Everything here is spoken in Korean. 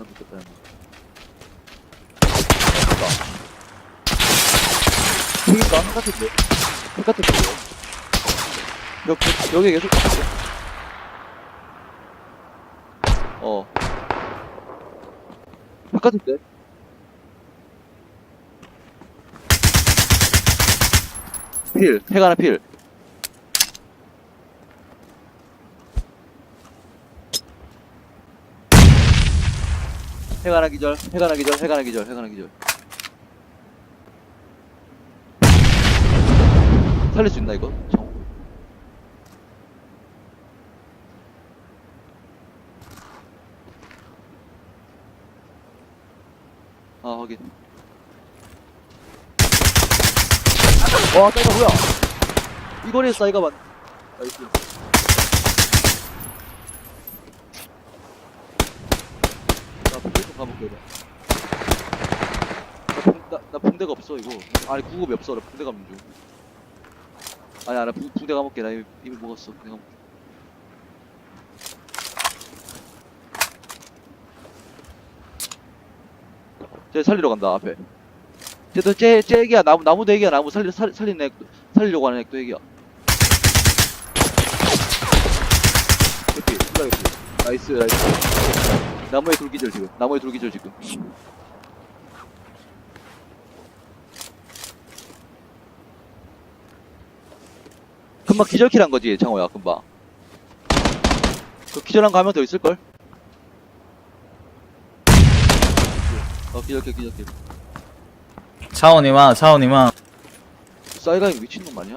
존나 좋겠다 형. 그니까 똑같은데 똑같은데 여기 여기 계속 똑같아 어 똑같은데 필핵 하나 필 핵 하나 기절 핵 하나 기절 핵 하나 기절 핵 하나 기절 살릴 수 있나 이거? 정. 아 확인 와 싸이가 뭐야 이 거리에 싸이가 맞 나이스 나 붕대 좀 가볼게 이거 나, 붕- 나, 나 붕대가 없어 이거. 아니 구급이 없어. 나 붕대 가면 중 아니 아니 붕- 붕대 가볼게. 나 이미, 이미 먹었어. 붕대 가볼게. 쟤 살리러 간다 앞에. 쟤도 쟤, 쟤 애기야. 나무 나무 대기야. 나무 살리 살, 살리는 애 살리려고 하는 애도 애기야. 수다겠지 나이스 나이스 나무에 돌기절 지금. 나무에 돌기절 지금. 금방 기절킬 한 거지 장호야 금방. 그 기절한 거 하면 더 있을걸? 어 기절킬 기절킬. 차원이마 차원이마 사이가이 미친놈 아니야?